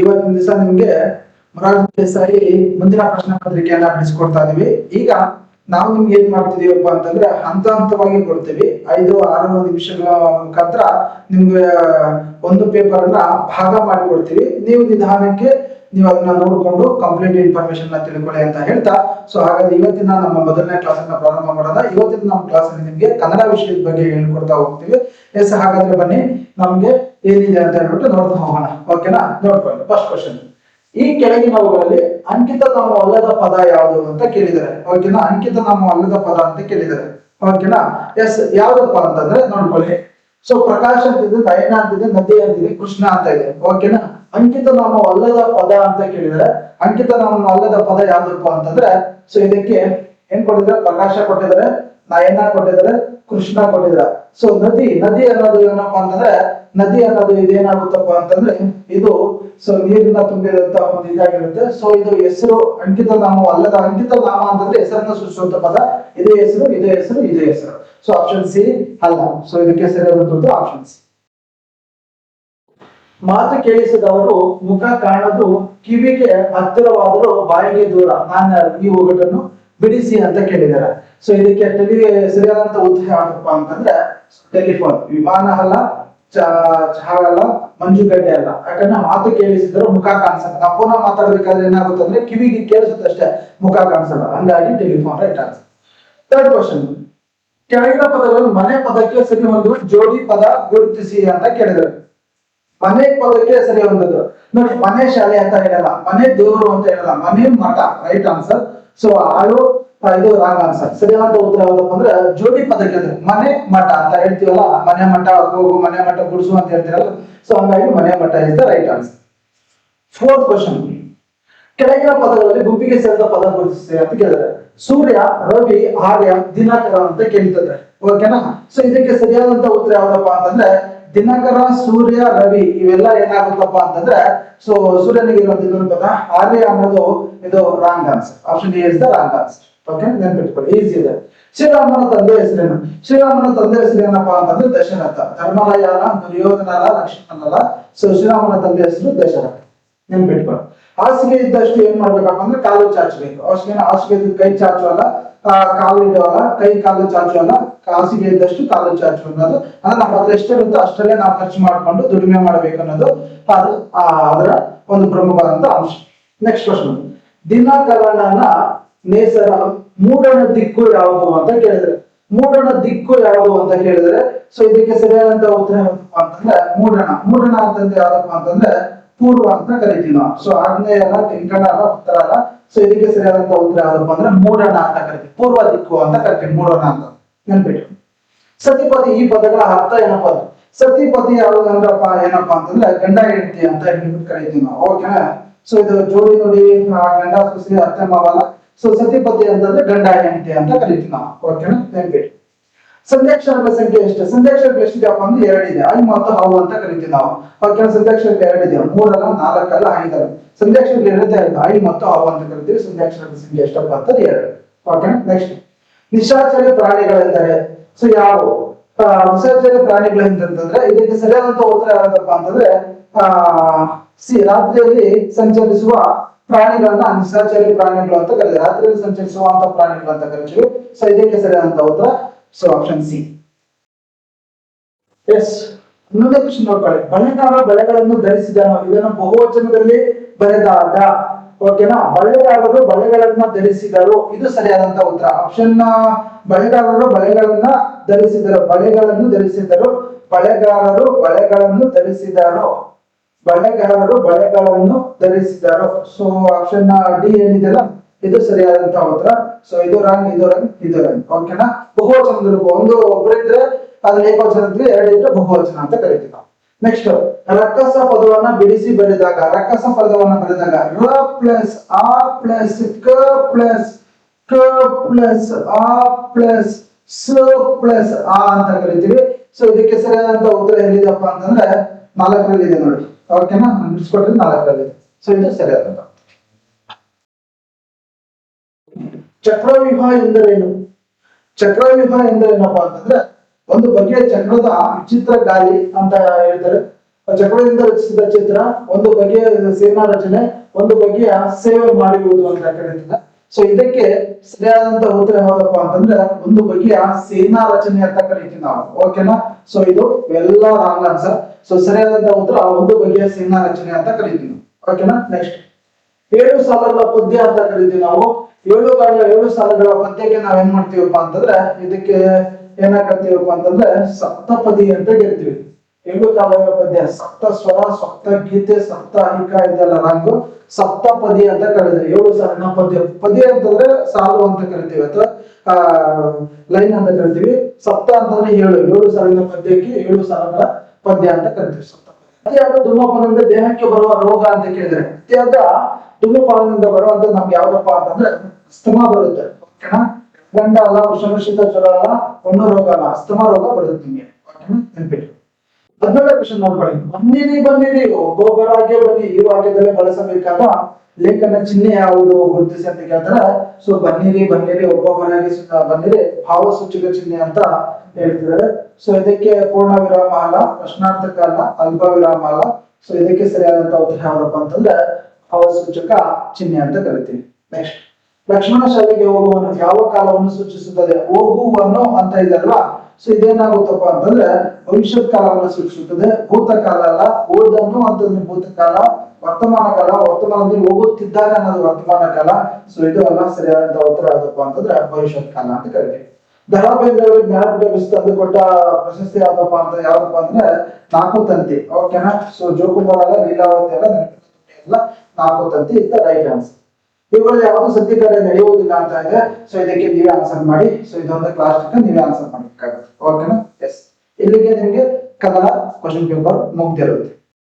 ಇವತ್ತಿನ ದಿವಸ ನಿಮ್ಗೆ ಮೊರಾರ್ಜಿ ದೇಸಾಯಿ ಮುಂದಿನ ಪ್ರಶ್ನೆ ಪತ್ರಿಕೆಯನ್ನ ಬಿಡಿಸ್ಕೊಡ್ತಾ ಇದೀವಿ. ಈಗ ನಾವು ನಿಮ್ಗೆ ಏನ್ ಮಾಡ್ತಿದೀವಪ್ಪ ಅಂತಂದ್ರೆ ಹಂತ ಹಂತವಾಗಿ ಕೊಡ್ತೀವಿ. ಐದು, ಆರು ನಿಮಿಷಗಳ ಮುಖಾಂತರ ನಿಮ್ಗೆ ಒಂದು ಪೇಪರ್ ಅನ್ನ ಭಾಗ ಮಾಡಿ ಕೊಡ್ತೀವಿ. ನೀವು ನಿಧಾನಕ್ಕೆ ನೀವು ಅದನ್ನ ನೋಡಿಕೊಂಡು ಕಂಪ್ಲೀಟ್ ಇನ್ಫಾರ್ಮೇಶನ್ನ ತಿಳ್ಕೊಳ್ಳಿ ಅಂತ ಹೇಳ್ತಾ ಸೊ ಹಾಗಾದ್ರೆ ಇವತ್ತಿನ ನಮ್ಮ ಮೊದಲನೇ ಕ್ಲಾಸ್ ಅನ್ನ ಪ್ರಾರಂಭ ಮಾಡೋಣ. ಇವತ್ತಿನ ನಮ್ಮ ಕ್ಲಾಸ್ ಅಲ್ಲಿ ನಿಮ್ಗೆ ಕನ್ನಡ ವಿಷಯದ ಬಗ್ಗೆ ಹೇಳ್ಕೊಡ್ತಾ ಹೋಗ್ತೀವಿ. ಎಸ್, ಹಾಗಾದ್ರೆ ಬನ್ನಿ, ನಮ್ಗೆ ಏನಿದೆ ಅಂತ ಹೇಳ್ಬಿಟ್ಟು ನೋಡ್ತಾ ಹೋಗೋಣ. ಓಕೆನಾ ನೋಡ್ಕೊಳ್ಳಿ ಫಸ್ಟ್ ಕ್ವಶನ್ ಈ ಕೆಳಗಿನವುಗಳಲ್ಲಿ ಅಂಕಿತ ನಮ್ಮ ಅಲ್ಲದ ಪದ ಯಾವುದು ಅಂತ ಕೇಳಿದ್ದಾರೆ. ಓಕೆನಾ ಅಂಕಿತ ನಮ್ಮ ಅಲ್ಲದ ಪದ ಅಂತ ಕೇಳಿದ್ದಾರೆ. ಓಕೆನಾ ಎಸ್ ಯಾವ್ದಪ್ಪ ಅಂತಂದ್ರೆ ನೋಡ್ಕೊಳ್ಳಿ. ಸೊ ಪ್ರಕಾಶ್ ಅಂತಿದೆ, ನಯನ ಅಂತಿದೆ ನದಿ ಅಂತಿದೆ, ಕೃಷ್ಣ ಅಂತ ಇದೆ. ಓಕೆನಾ ಅಂಕಿತ ನಾಮ ಅಲ್ಲದ ಪದ ಅಂತ ಕೇಳಿದರೆ ಅಂಕಿತ ನಾಮ ಅಲ್ಲದ ಪದ ಯಾವ್ದಪ್ಪ ಅಂತಂದ್ರೆ ಸೊ ಇದಕ್ಕೆ ಏನ್ ಕೊಟ್ಟಿದ್ರೆ ಪ್ರಕಾಶ ಕೊಟ್ಟಿದ್ದಾರೆ, ನಯನ ಕೊಟ್ಟಿದ್ದಾರೆ, ಕೃಷ್ಣ ಕೊಟ್ಟಿದ್ದಾರೆ. ಸೊ ನದಿ ನದಿ ಅನ್ನೋದು ಏನಪ್ಪಾ ಅಂತಂದ್ರೆ, ನದಿ ಅನ್ನೋದು ಇದೇನಾಗುತ್ತಪ್ಪ ಅಂತಂದ್ರೆ, ಇದು ಸೊ ನೀರಿನ ತುಂಬಿದಂತ ಒಂದು ಇದಾಗಿರುತ್ತೆ. ಸೊ ಇದು ಹೆಸರು ಅಂಕಿತ ನಾಮ ಅಲ್ಲದ ಅಂಕಿತ ನಾಮ ಅಂತಂದ್ರೆ ಹೆಸರನ್ನ ಸೂಚಿಸುವಂತ ಪದ. ಇದೇ ಹೆಸರು ಇದೇ ಹೆಸರು ಇದೇ ಹೆಸರು. ಸೊ ಆಪ್ಷನ್ ಸಿ ಅಲ್ಲ. ಸೊ ಇದಕ್ಕೆ ಸರಿಯಾದಂತದ್ದು ಆಪ್ಷನ್ ಸಿ ಮಾತು ಕೇಳಿಸಿದವರು ಮುಖ ಕಾಣದು ಕಿವಿಗೆ ಹತ್ತಿರವಾದರೂ ಬಾಯಿಗೆ ದೂರ. ನಾನು ಈ ಒಗಟನ್ನು ಬಿಡಿಸಿ ಅಂತ ಕೇಳಿದ್ದಾರೆ. ಸೊ ಇದಕ್ಕೆ ಟೆಲಿ ಸರಿಯಾದಂತ ಉದ್ದೇಶ ಯಾವ್ದಪ್ಪ ಅಂತಂದ್ರೆ ಟೆಲಿಫೋನ್ ವಿಮಾನ ಅಲ್ಲ ಚಹಾ ಅಲ್ಲ ಮಂಜುಗಡ್ಡೆ ಅಲ್ಲ. ಯಾಕಂದ್ರೆ ಮಾತು ಕೇಳಿಸಿದ್ರು ಮುಖ ಕಾಣಿಸಲ್ಲ. ನಾವು ಪುನಃ ಮಾತಾಡ್ಬೇಕಾದ್ರೆ ಏನಾಗುತ್ತೆ ಅಂದ್ರೆ ಕಿವಿಗೆ ಕೇಳಿಸುತ್ತೆ ಅಷ್ಟೇ ಮುಖ ಕಾಣಿಸಲ್ಲ. ಹಂಗಾಗಿ telephone right answer third question ಕೆಳಗಿನ ಪದಗಳು ಮನೆ ಪದಕ್ಕೆ ಸರಿ ಜೋಡಿ ಪದ ಗುರುತಿಸಿ ಅಂತ ಕೇಳಿದ್ರು ಮನೆ ಪದಕ್ಕೆ ಸರಿ ಹೊಂದದ್ದು ನೋಡಿ, ಮನೆ ಶಾಲೆ ಅಂತ ಹೇಳಲ್ಲ, ಮನೆ ದೇವರು ಅಂತ ಹೇಳಲ್ಲ, ಮನೆ ಮಠ ರೈಟ್ ಆನ್ಸರ್ ಸೊ ಆಳು ಇದು ರಾಂಗ್ ಆನ್ಸರ್ ಸರಿಯಾದ ಉತ್ತರ ಯಾವ್ದಪ್ಪ ಅಂದ್ರೆ ಜೋಡಿ ಪದಕ್ಕೆ ಅಂದ್ರೆ ಮನೆ ಮಠ ಅಂತ ಹೇಳ್ತೀವಲ್ಲ, ಮನೆ ಮಠ, ಹೋಗು, ಮನೆ ಮಠ, ಗುಡಿಸು ಅಂತ ಹೇಳ್ತೀರಲ್ಲ ಸೊ ಹಂಗಾಗಿ ಮನೆ ಮಠ is the right answer fourth question ಕೆಳಗಿನ ಪದಗಳಲ್ಲಿ ಗುಂಪಿಗೆ ಸೇರಿದ ಪದ ಗುರುತಿಸಿ ಅಂತ ಕೇಳಿದ್ರೆ ಸೂರ್ಯ, ರವಿ, ಆರ್ಯ, ದಿನಕರ ಅಂತ ಕೇಳ್ತಿದ್ರೆ ಓಕೆನಾ ಸೊ ಇದಕ್ಕೆ ಸರಿಯಾದಂತ ಉತ್ತರ ಯಾವ್ದಪ್ಪ ಅಂತಂದ್ರೆ ದಿನಕರ, ಸೂರ್ಯ, ರವಿ ಇವೆಲ್ಲ ಏನಾಗುತ್ತಪ್ಪ ಅಂತಂದ್ರೆ ಸೊ ಸೂರ್ಯನಿಗೆ ಇರುವಂತ ಪದ ಆರ್ಯ ಅನ್ನೋದು ಇದು wrong answer option A is the wrong answer okay ನೆನ್ಪಿಟ್ಕೊಳ್ಳಿ. ಈಸಿ ಇದೆ. ಶ್ರೀರಾಮನ ತಂದೆ ಹೆಸರೇನು? ಶ್ರೀರಾಮನ ತಂದೆ ಹೆಸರು ಏನಪ್ಪ ಅಂತಂದ್ರೆ ದಶರಥ. ಧರ್ಮರಾಯನ ದುರ್ಯೋಧನರ ಲಕ್ಷ್ಮಣನಲ್ಲ ಸೊ ಶ್ರೀರಾಮನ ತಂದೆ ಹೆಸರು ದಶರಥ. ನೆನ್ಪಿಟ್ಕೊಳ್ಳಿ. ಹಾಸಿಗೆ ಇದ್ದಷ್ಟು ಏನ್ ಮಾಡ್ಬೇಕಪ್ಪ ಅಂದ್ರೆ ಕಾಲು ಚಾಚಬೇಕು. ಹಾಸಿಗೆ ಹಾಸಿಗೆ ಕೈ ಚಾಚುವಲ್ಲ ಕಾಲು ಇಡುವಲ್ಲ ಕೈ ಕಾಲು ಚಾಚುವಲ್ಲ ಕಾಸಿ ಇದ್ದಷ್ಟು ಕಾಲು ಚಾಚು ಅನ್ನೋದು ಅಂದ್ರೆ ನಮ್ಮ ಹತ್ರ ಎಷ್ಟಿರುತ್ತೋ ಅಷ್ಟರಲ್ಲೇ ನಾವು ಖರ್ಚು ಮಾಡ್ಕೊಂಡು ದುಡಿಮೆ ಮಾಡಬೇಕು ಅನ್ನೋದು ಅದು ಅದರ ಒಂದು ಪ್ರಮುಖವಾದಂತ ಅಂಶ. ನೆಕ್ಸ್ಟ್ ಪ್ರಶ್ನೆ ದಿನಕರಣನ ನೇಸರ ಮೂಡಣ ದಿಕ್ಕು ಯಾವುದು ಅಂತ ಕೇಳಿದ್ರೆ, ಮೂಡಣ ದಿಕ್ಕು ಯಾವುದು ಅಂತ ಕೇಳಿದ್ರೆ ಸೊ ಇದಕ್ಕೆ ಸರಿಯಾದಂತ ಉತ್ತರ ಅಂತಂದ್ರೆ ಮೂಡಣ. ಮೂಡಣ ಅಂತಂದ್ರೆ ಯಾವ್ದಪ್ಪ ಅಂತಂದ್ರೆ ಪೂರ್ವ ಅಂತ ಕರಿತೀವಿ ನಾವು. ಸೊ ಅಲ್ಲ ಅಲ್ಲ ಉತ್ತರ ಅಲ್ಲ ಸೊ ಇದಕ್ಕೆ ಸರಿಯಾದಂತ ಉತ್ತರ ಯಾವ್ದಪ್ಪ ಅಂದ್ರೆ ಮೂಡಣ ಅಂತ ಕರಿತೀವಿ. ಪೂರ್ವ ದಿಕ್ಕು ಅಂತ ಕರಿತೀವಿ. ಮೂಡಣ ಅಂತ. ನೆನ್ಪಿಟ್ಟು ಸತಿಪತಿ ಈ ಪದಗಳ ಅರ್ಥ ಏನಪ್ಪ ಅಂದ್ರೆ, ಸತಿಪತಿ ಯಾವ್ದು ಅಂದ್ರಪ್ಪ, ಏನಪ್ಪಾ ಅಂತಂದ್ರೆ ಗಂಡ ಹೆಂಡತಿ ಅಂತ ಹೇಳ್ಬಿಟ್ಟು ಕರಿತೀವಿ ನಾವು. ಓಕೆನಾ ಸೊ ಇದು ಜೋಡಿ ನೋಡಿ ಗಂಡ ಸುಸಿ ಅತ್ತೆ, ಮಾವಲ್ಲ. ಸೊ ಸತಿಪತಿ ಅಂತಂದ್ರೆ ಗಂಡ ಹೆಂಡತಿ ಅಂತ ಕರಿತೀವಿ ನಾವು. ಓಕೆನಾ ನೆನ್ಪಿಟ್ಟು ಸಂಧ್ಯಾಕ್ಷರಗಳ ಸಂಖ್ಯೆ ಎಷ್ಟು? ಸಂಧ್ಯಾಕ್ಷರಗಳು ಎಷ್ಟಿದೆಯಪ್ಪ ಅಂದ್ರೆ ಎರಡಿದೆ ಐ ಮತ್ತು ಹೌ ಅಂತ ಕರಿತೀವಿ ನಾವು. ಓಕೆ ಸಂಧ್ಯಾಕ್ಷರಗಳು ಎರಡಿದೆ ಮೂರಲ್ಲ ನಾಲ್ಕಲ್ಲ ಐದಲ್ಲ. ಸಂಧ್ಯಾಕ್ಷರಗಳು ಎರಡೇ ಆಯ್ತು ಐ ಮತ್ತು ಹಾವು ಅಂತ ಕರಿತೀವಿ. ಸಂಧ್ಯಾಕ್ಷರದ ಸಂಖ್ಯೆ ಎಷ್ಟಪ್ಪ ಅಂತಂದ್ರೆ ಎರಡು. ಓಕೆ ನೆಕ್ಸ್ಟ್ ನಿಶಾಚರಿ ಪ್ರಾಣಿಗಳೆಂದರೆ ಸೊ ಯಾವ? ಆ, ಪ್ರಾಣಿಗಳು ಪ್ರಾಣಿಗಳೆಂತಂದ್ರೆ ಇದಕ್ಕೆ ಸರಿಯಾದಂತ ಉತ್ತರ ಯಾವ್ದಪ್ಪ ಅಂತಂದ್ರೆ ಆ ಸಿ ರಾತ್ರಿಯಲ್ಲಿ ಸಂಚರಿಸುವ ಪ್ರಾಣಿಗಳನ್ನ ನಿಶಾಚರಿ ಪ್ರಾಣಿಗಳು ಅಂತ ಕರೀತಾರೆ. ರಾತ್ರಿಯಲ್ಲಿ ಸಂಚರಿಸುವಂತ ಪ್ರಾಣಿಗಳು ಅಂತ ಕರಿತೀವಿ. ಸೊ ಇದಕ್ಕೆ ಸರಿಯಾದಂತ ಉತ್ತರ ಸೊ ಆಪ್ಷನ್ ಸಿ ಎಸ್ ಇನ್ನೊಂದೇ ಕ್ವಶನ್ ನೋಡ್ಕೊಳ್ಳಿ. ಬಳೆಗಾರ ಬಳೆಗಳನ್ನು ಧರಿಸಿದನು. ಇದನ್ನು ಬಹುವಚನದಲ್ಲಿ ಬರೆದಾಗ ಓಕೆನಾ ಬಳೆಗಾರರು ಬಳೆಗಳನ್ನ ಧರಿಸಿದರು. ಇದು ಸರಿಯಾದಂತ ಉತ್ತರ. ಆಪ್ಷನ್ ಬಳೆಗಾರರು ಬಳೆಗಳನ್ನ ಧರಿಸಿದರು. ಬಳೆಗಳನ್ನು ಧರಿಸಿದರು. ಬಳೆಗಾರರು ಬಳೆಗಳನ್ನು ಧರಿಸಿದರು. ಬಳೆಗಾರರು ಬಳೆಗಳನ್ನು ಧರಿಸಿದರು. ಸೊ ಆಪ್ಷನ್ ಡಿ ಏನಿದೆಯಲ್ಲ? ಇದು ಸರಿಯಾದಂತಹ ಉತ್ತರ. ಸೊ ಇದು ರಾಂಗ್ ಇದು ರಾಂಗ್ ಇದು ರಾಂಗ್ ಓಕೆನಾ ಬಹುವಚನದ ರೂಪ ಒಂದು ಒಬ್ಬರಿದ್ರೆ ಅದ್ರ ಏಕವಚನ ಇದ್ರೆ ಎರಡು ಇದ್ರೆ ಬಹುವಚನ ಅಂತ ಕರಿತೀವಿ ನಾವು. ನೆಕ್ಸ್ಟ್ ರಕ್ಕಸ ಪದವನ್ನ ಬಿಡಿಸಿ ಬರೆದಾಗ, ರಕ್ಕಸ ಪದವನ್ನ ಬರೆದಾಗ, ರ ಪ್ಲಸ್ ಆ ಪ್ಲಸ್ ಕ ಪ್ಲಸ್ ಕ ಪ್ಲಸ್ ಆ ಪ್ಲಸ್ ಸ ಪ್ಲಸ್ ಆ ಅಂತ ಕರಿತೀವಿ. ಸೊ ಇದಕ್ಕೆ ಸರಿಯಾದಂತ ಉತ್ತರ ಹೇಳಿದಪ್ಪ ಅಂತಂದ್ರೆ ನಾಲ್ಕರಲ್ಲಿ ಇದೆ ನೋಡಿ ಓಕೆನಾ ನಾಲ್ಕರಲ್ಲಿ ಇದೆ ಸೊ ಇದು ಸರಿಯಾದಂತ ಚಕ್ರವ್ಯೂಹ ಎಂದರೇನು? ಚಕ್ರವ್ಯೂಹ ಎಂದರೇನಪ್ಪ ಅಂತಂದ್ರೆ, ಒಂದು ಬಗೆಯ ಚಕ್ರದ ವಿಚಿತ್ರ ಗಾಲಿ ಅಂತ ಹೇಳ್ತಾರೆ. ಚಕ್ರದಿಂದ ರಚಿಸಿದ ಚಿತ್ರ, ಒಂದು ಬಗೆಯ ಸೇನಾ ರಚನೆ, ಒಂದು ಬಗೆಯ ಸೇವೆ ಮಾಡಿರುವುದು ಅಂತ ಕರೀತಾರೆ ಸೊ ಇದಕ್ಕೆ ಸರಿಯಾದಂತ ಉತ್ತರ ಯಾವ್ದಪ್ಪ ಅಂತಂದ್ರೆ, ಒಂದು ಬಗೆಯ ಸೇನಾ ರಚನೆ ಅಂತ ಕರಿತೀವಿ ನಾವು. ಓಕೆನಾ ಸೊ ಇದು ಎಲ್ಲ ರಾಂಗ್ ಆನ್ಸರ್ ಸೊ ಸರಿಯಾದಂತ ಉತ್ತರ ಒಂದು ಬಗೆಯ ಸೇನಾ ರಚನೆ ಅಂತ ಕರಿತೀವಿ ಓಕೆನಾ ನೆಕ್ಸ್ಟ್ ಏಳು ಸಾಲಗಳ ಪದ್ಯ ಅಂತ ಕರಿತೀವಿ ನಾವು. ಏಳು ಕಾಲ ಏಳು ಸಾಲಗಳ ಪದ್ಯಕ್ಕೆ ನಾವ್ ಏನ್ ಮಾಡ್ತೀವಪ್ಪ ಅಂತಂದ್ರೆ, ಇದಕ್ಕೆ ಏನಾಕತ್ತೀವಪ್ಪ ಅಂತಂದ್ರೆ ಸಪ್ತಪದಿ ಅಂತ ಗೆಲ್ತೀವಿ ಏಳು ಕಾಲಗಳ ಪದ್ಯ? ಸಪ್ತ ಸ್ವರ, ಸಪ್ತ ಗೀತೆ, ಸಪ್ತ ಸಪ್ತಾಹಿಕ ಇದೆಲ್ಲ ರಾಂಗು ಸಪ್ತಪದಿ ಅಂತ ಕರೀತೀವಿ. ಏಳು ಸಾಲಿನ ಪದ್ಯ. ಪದಿ ಅಂತಂದ್ರೆ ಸಾಲು ಅಂತ ಕರಿತೀವಿ ಅಥವಾ, ಆ, ಲೈನ್ ಅಂತ ಕರಿತೀವಿ. ಸಪ್ತ ಅಂತಂದ್ರೆ ಏಳು. ಏಳು ಸಾಲಿನ ಪದ್ಯಕ್ಕೆ ಏಳು ಸಾಲಗಳ ಪದ್ಯ ಅಂತ ಕರಿತೀವಿ ಸಪ್ತ ಅತಿಯಾದ ಧೂಮಪಾನದಿಂದ ದೇಹಕ್ಕೆ ಬರುವ ರೋಗ ಅಂತ ಕೇಳಿದ್ರೆ, ಅತಿಯಾದ ಧೂಮಪಾನದಿಂದ ಬರುವಂತ ನಮ್ಗೆ ಯಾವ್ದಪ್ಪ ಅಂತಂದ್ರೆ ಅಸ್ತಮ ಬರುತ್ತೆ. ಗಂಡ ಅಲ್ಲ ಉಷ್ಣಶೀತ ಜ್ವರ ಅಲ್ಲ ಒಣ್ಣು ರೋಗ ಅಲ್ಲ ಅಸ್ತಮ ರೋಗ ಬರುತ್ತೆ ನಿಮಗೆ. ನೆನಪಿಟ್ಟು ಹದಿನೇಳನೇ ಕ್ವಶನ್ ನೋಡ್ಕೊಳ್ಳಿ. ಬನ್ನಿರಿ ಬನ್ನಿರಿ. ಒಬ್ಬೊಬ್ಬರಾಗೆ ಬನ್ನಿ, ಈ ವಾಕ್ಯದಲ್ಲಿ ಬಳಸಬೇಕಾದ ಲೇಖನ ಚಿಹ್ನೆ ಯಾವುದು ಗುರುತಿಸಿ ಅಂತ ಕೇಳ್ತಾರೆ. ಸೊ ಬನ್ನಿರಿ ಬನ್ನಿರಿ ಒಬ್ಬೊಬ್ಬರಾಗಿ ಬನ್ನಿರಿ. ಭಾವಸೂಚಕ ಚಿಹ್ನೆ ಅಂತ ಹೇಳ್ತಿದ್ದಾರೆ. ಸೊ ಇದಕ್ಕೆ ಪೂರ್ಣ ವಿರಾಮ ಅಲ್ಲ, ಪ್ರಶ್ನಾರ್ಥಕ ಅಲ್ಲ, ಅಲ್ಪ ವಿರಾಮ ಅಲ್ಲ. ಸೊ ಇದಕ್ಕೆ ಸರಿಯಾದಂತ ಉತ್ತರ ಯಾವ್ದಪ್ಪ ಅಂತಂದ್ರೆ, ಭಾವಸೂಚಕ ಚಿಹ್ನೆ ಅಂತ ಕರಿತೀವಿ. ನೆಕ್ಸ್ಟ್ ಲಕ್ಷ್ಮಣ ಶಾಲೆಗೆ ಹೋಗುವನು ಯಾವ ಕಾಲವನ್ನು ಸೂಚಿಸುತ್ತದೆ? ಹೋಗುವನು ಅಂತ ಇದಲ್ವಾ? ಸೊ ಇದೇನಾಗುತ್ತಪ್ಪ ಅಂತಂದ್ರೆ ಭವಿಷ್ಯತ್ ಕಾಲವನ್ನು ಸೂಚಿಸುತ್ತದೆ. ಭೂತಕಾಲ ಅಲ್ಲ ಓದನ್ನು ಅಂತಂದ್ರೆ ಭೂತಕಾಲ, ವರ್ತಮಾನ ಕಾಲ, ವರ್ತಮಾನದಲ್ಲಿ ಹೋಗುತ್ತಿದ್ದಾನೆ ಅನ್ನೋದು ವರ್ತಮಾನ ಕಾಲ. ಸೊ ಇದು ಅಲ್ಲ ಸರಿಯಾದಂತ ಉತ್ತರ ಯಾವ್ದಪ್ಪ ಅಂತಂದ್ರೆ ಭವಿಷ್ಯತ್ ಕಾಲ ಅಂತ ಕರಿತೀವಿ. ದರಾ ಅವರಿಗೆ ಜ್ಞಾನಪೀಠ ಬಿಸಿ ತಂದು ಕೊಟ್ಟ ಪ್ರಶಸ್ತಿ ಯಾವ್ದಪ್ಪ ಅಂತ ಯಾವ್ದಪ್ಪ ಅಂದ್ರೆ ನಾಲ್ಕು ತಂತಿ ಓಕೆನಾ ಸೊ ಜೋಕುಮಾರ ಅಲ್ಲ, ಲೀಲಾವತಿ ಅಲ್ಲ ನಾಲ್ಕು ತಂತಿ ಇತ್ತ ರೈಟ್ ಆನ್ಸರ್ ಇವುಗಳು ಯಾವುದು ಸದ್ಯ ಕಾರ್ಯ ನಡೆಯುವುದಿಲ್ಲ ಅಂತ ಇದೆ ಸೊ ಇದಕ್ಕೆ ನೀವೇ ಆನ್ಸರ್ ಮಾಡಿ. ಸೊ ಇದೊಂದು ಕ್ಲಾಸ್ ನೀವೇ ಆನ್ಸರ್ ಮಾಡಬೇಕಾಗುತ್ತೆ. ಓಕೆನಾ ಎಸ್ ಇಲ್ಲಿಗೆ ನಿಮ್ಗೆ ಕನ್ನಡ ಕ್ವಶನ್ ಪೇಪರ್ ಮುಗ್ದಿರುತ್ತೆ.